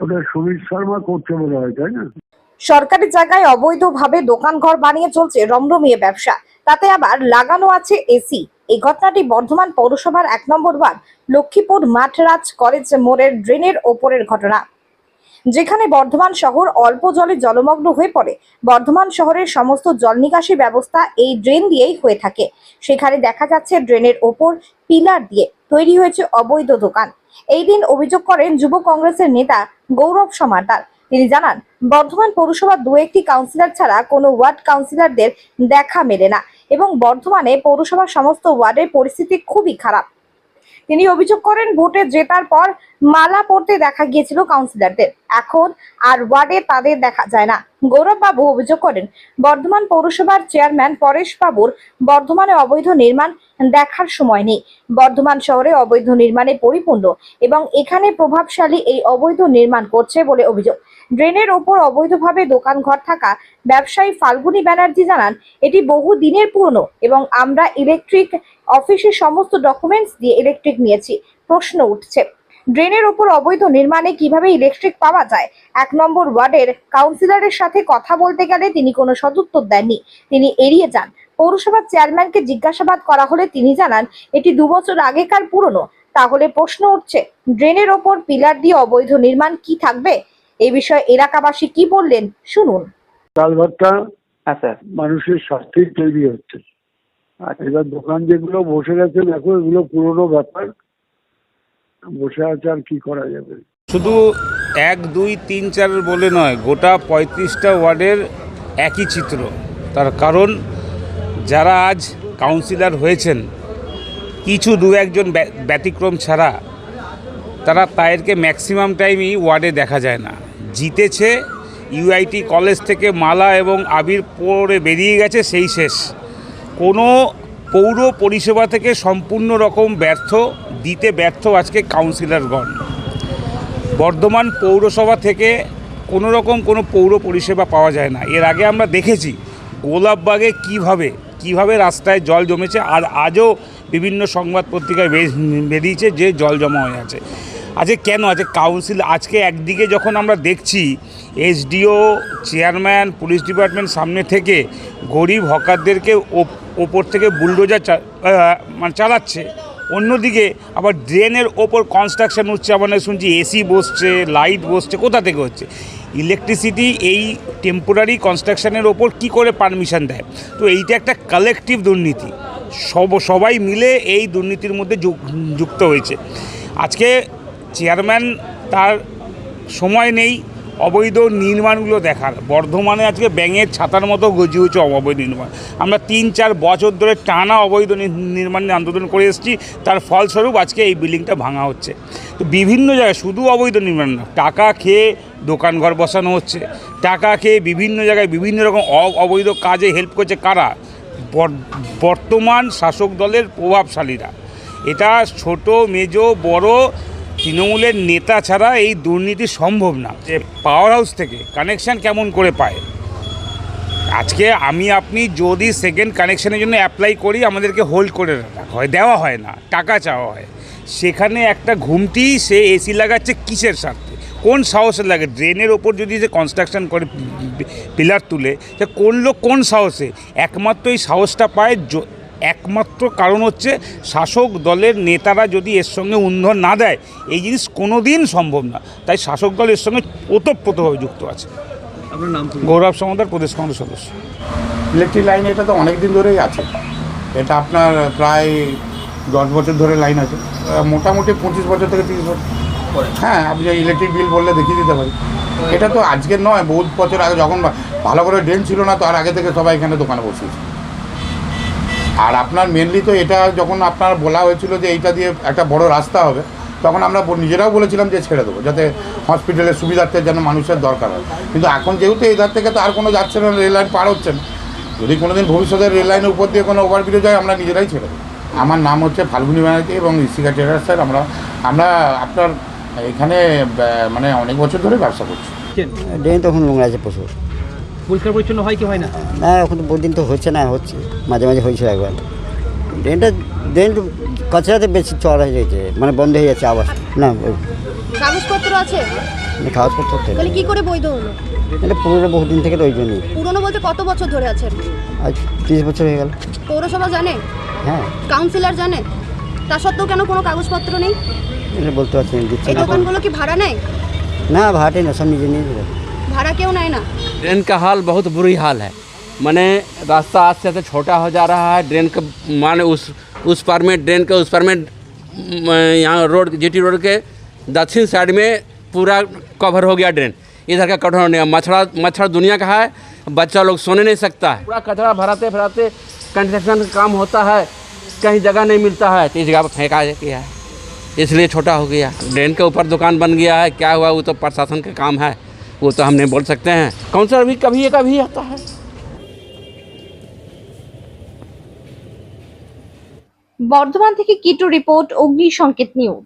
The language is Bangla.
ওটা সুমিত শর্মা করছে মনে হয়, তাই না? সরকারি জায়গায় অবৈধভাবে দোকানঘর বানিয়ে চলছে রমরমিয়ে ব্যবসা। তাতে আবার লাগানো আছে এসি। এই ঘটনাটি বর্ধমান পৌরসভার এক নম্বর ওয়ার্ড, লক্ষ্মীপুর মাঠরাজ কলেজ মোড়ের ড্রেনের ওপরের ঘটনা। যেখানে বর্ধমান শহর অল্প জলে জলমগ্ন হয়ে পড়ে। বর্ধমান শহরের সমস্ত জল নিকাশি ব্যবস্থা এই ড্রেন দিয়েই হয়ে থাকে। সেখানে দেখা যাচ্ছে ড্রেনের ওপর পিলার দিয়ে তৈরি হয়েছে অবৈধ দোকান। এই দিন অভিযোগ করেন যুব কংগ্রেসের নেতা গৌরব সমাদার তিনি জানান, বর্ধমান পৌরসভার দু একটি কাউন্সিলর ছাড়া কোনো ওয়ার্ড কাউন্সিলরদের দেখা মেলে না এবং বর্ধমানে পৌরসভার সমস্ত ওয়ার্ডের পরিস্থিতি খুবই খারাপ। তিনি অভিযোগ করেন ভোটে জেতার পর মালা পরতে দেখা গিয়েছিল কাউন্সিলরদের এখন আর ওয়ার্ডে তাদের দেখা যায় না। গৌরব বাবু অভিযোগ করেন, বর্ধমান পৌরসভার চেয়ারম্যান পরেশ বাবুর বর্ধমানে অবৈধ নির্মাণ দেখার সময় নেই। বর্ধমান শহরে অবৈধ নির্মাণে পরিপূর্ণ এবং এখানে প্রভাবশালী এই অবৈধ নির্মাণ করছে বলে অভিযোগ। ড্রেনের ওপর অবৈধভাবে দোকান ঘর থাকা ব্যবসায়ী ফাল্গুনী ব্যানার্জি জানান, এটি বহু দিনের পুরনো এবং আমরা ইলেকট্রিক অফিসের সমস্ত ডকুমেন্টস দিয়ে ইলেকট্রিক নিয়েছি, প্রশ্ন উঠছে। ড্রেনের ওপর অবৈধ নির্মাণে কীভাবে ইলেকট্রিক পাওয়া যায়? এক নম্বর ওয়ার্ডের কাউন্সিলরের সাথে কথা বলতে গেলে তিনি কোনো সদুত্তর দেননি। তিনি এড়িয়ে যান। পৌরসভার চেয়ারম্যানকে জিজ্ঞাসাবাদ করা হলে তিনি জানান, এটি দু বছর আগেকার পুরনো। তাহলে প্রশ্ন উঠছে, ড্রেনের ওপর পিলার দিয়ে অবৈধ নির্মাণ কি থাকবে? এই বিষয়ে এলাকাবাসী কি বললেন শুনুন। কালভারটা হ্যাঁ স্যার। মানুষের স্বাস্থ্যের তৈরি হচ্ছে। আচ্ছা। এবার দোকান যেগুলো বসে গেছে দেখো এগুলো পুরোনো ব্যাপার। বসে আছে আর কি করা যাবে? শুধু এক দুই তিন চার বলে নয় গোটা পঁয়ত্রিশটা ওয়ার্ডের একই চিত্র। তার কারণ যারা আজ কাউন্সিলর হয়েছেন কিছু দু একজন ব্যা- ব্যতিক্রম ছাড়া তারা তাদেরকে ম্যাক্সিমাম টাইমই ওয়ার্ডে দেখা যায় না। জিতেছে। ইউআইটি কলেজ থেকে মালা এবং আবির পরে বেরিয়ে গেছে, সেই শেষ। কোনো পৌর পরিষেবা থেকে সম্পূর্ণ রকম ব্যর্থ, দিতে ব্যর্থ আজকে কাউন্সিলরগণ বর্ধমান পৌরসভা থেকে কোনো রকম কোনো পৌর পরিষেবা পাওয়া যায় না। এর আগে আমরা দেখেছি গোলাপবাগে কীভাবে কীভাবে রাস্তায় জল জমেছে, আর আজও বিভিন্ন সংবাদ পত্রিকায় বেরিয়েছে যে জল জমা হয়ে আছে। আজকে কেন? আছে কাউন্সিল আজকে একদিকে যখন আমরা দেখছি এসডিও চেয়ারম্যান পুলিশ ডিপার্টমেন্ট সামনে থেকে গরিব হকারদেরকে ওপ- ওপর থেকে বুলডোজার মানে চালাচ্ছে, অন্যদিকে আবার ড্রেনের ওপর কনস্ট্রাকশন হচ্ছে আবার শুনছি এসি বসছে লাইট বসছে, কোথা থেকে হচ্ছে? ইলেকট্রিসিটি এই টেম্পোরারি কনস্ট্রাকশনের ওপর কি করে পারমিশন দেয়? তো এইটা একটা কালেকটিভ দুর্নীতি। সব, সবাই মিলে এই দুর্নীতির মধ্যে যুক- যুক্ত হয়েছে। আজকে চেয়ারম্যান তার সময় নেই, অবৈধ নির্মাণগুলো দেখার। বর্ধমানে আজকে ব্যাঙের ছাতার মতো গজি হচ্ছে অবৈধ নির্মাণ। আমরা তিন চার বছর ধরে টানা অবৈধ নির্মাণ নিয়ে আন্দোলন করে এসেছি, তার ফলস্বরূপ আজকে এই বিল্ডিংটা ভাঙা হচ্ছে। তো বিভিন্ন জায়গায় শুধু অবৈধ নির্মাণ না, টাকা খেয়ে দোকানঘর বসানো হচ্ছে। টাকা খেয়ে বিভিন্ন জায়গায় বিভিন্ন রকম অবৈধ কাজে হেল্প করছে কারা? বর- বর্তমান শাসক দলের প্রভাবশালীরা। এটা ছোট, মেজ, বড় তৃণমূলের নেতা ছাড়া এই দুর্নীতি সম্ভব না। যে পাওয়ার হাউস থেকে কানেকশান কেমন করে পায়? আজকে আমি, আপনি যদি সেকেন্ড কানেকশানের জন্য অ্যাপ্লাই করি, আমাদেরকে হোল্ড করে হয়, দেওয়া হয় না, টাকা চাওয়া হয়। সেখানে একটা ঘুমটি সে এসি লাগাচ্ছে কিসের স্বার্থে? কোন সাহসে লাগে? ড্রেনের ওপর যদি যে কনস্ট্রাকশন করে পিলার তুলে, সে কোন লোক কোন সাহসে? একমাত্র এই সাহসটা পায় একমাত্র কারণ হচ্ছে শাসক দলের নেতারা যদি এর সঙ্গে উন্ধন না দেয় এই জিনিস কোনো দিন সম্ভব না। তাই শাসক দল এর সঙ্গে ওতপ্রোতভাবে যুক্ত আছে। আপনার নাম গৌরব সমাদার প্রদেশ কংগ্রেস সদস্য। ইলেকট্রিক লাইন এটা তো অনেক দিন ধরেই আছে। এটা আপনার প্রায় দশ বছর ধরে লাইন আছে। মোটামুটি পঁচিশ বছর থেকে তিরিশ বছর। হ্যাঁ আপনি ইলেকট্রিক বিল বললে দেখিয়ে দিতে পারি। এটা তো আজকের নয় বহুত বছর আগে যখন ভালো করে ড্রেন ছিল না তো আর আগে থেকে সবাই এখানে দোকানে বসিয়েছে আর আপনার মেনলি তো এটা যখন আপনার বলা হয়েছিল যে এইটা দিয়ে একটা বড় রাস্তা হবে, তখন আমরা নিজেরাও বলেছিলাম যে ছেড়ে দেবো, যাতে হসপিটালের সুবিধার্থে যেন মানুষের দরকার হয়। কিন্তু এখন যেহেতু এই ধার থেকে তো আর কোনো যাচ্ছে না রেল লাইন পার হচ্ছে না। যদি কোনো দিন ভবিষ্যতে রেল লাইনের উপর দিয়ে কোনো ওভারব্রিজ হয়, আমরা নিজেরাই ছেড়ে দেবো। আমার নাম হচ্ছে ফাল্গুনি ব্যানার্জি এবং ইসিকা ট্রেডার্স স্যার, আমরা আমরা আপনার এখানে মানে অনেক বছর ধরে ব্যবসা করছি। ড্রেন তখন নোংরা আছে প্রচুর। পরিষ্কার পরিচ্ছন্ন হয় কি হয় না? না এখন তো বহুদিন তো হচ্ছে না হচ্ছে। মাঝে মাঝে হয়েছিল একবার। ড্রেনটা ড্রেন কাছাতে বেশি চড়া হয়ে যাচ্ছে মানে বন্ধ হয়ে যাচ্ছে আবার না ওই কাগজপত্র আছে? কাগজপত্র তো তাহলে কি করে বৈধ হলো? এটা পুরোনো বহুদিন থেকে তো ওই জন্যই। পুরনো বলতে কত বছর ধরে আছেন আজ তিরিশ বছর হয়ে গেল। পৌরসভা জানে? হ্যাঁ। কাউন্সিলর জানে? তা সত্ত্বেও কেন কোনো কাগজপত্র নেই? এটা বলতে পারছি এই দোকানগুলো কি ভাড়া নেয়? না ভাড়াটাই না সব নিজে নিয়ে भाड़ा क्यों नहीं ना? ट्रेन का हाल बहुत बुरी हाल है। मैंने रास्ता आज से तो छोटा हो जा रहा है, ड्रेन का माने उस उस पार में ड्रेन के उस पार में यहाँ रोड, जीटी रोड के दक्षिण साइड में पूरा कवर हो गया ड्रेन। इधर का कठोर नहीं मच्छरा, मच्छर दुनिया का है, बच्चा लोग सोने नहीं सकता है। पूरा कचरा भराते भराते कंस्ट्रक्शन का काम होता है, कहीं जगह नहीं मिलता है तो इस जगह पर फेंका गया है। इसलिए छोटा हो गया। ड्रेन के ऊपर दुकान बन गया है, क्या हुआ, वो तो प्रशासन का काम है। वो तो हम नहीं बोल सकते हैं काउंसलर भी कभी कभी आता है বর্ধমান থেকে কিটু রিপোর্ট অগ্নি সংকেত নিউজ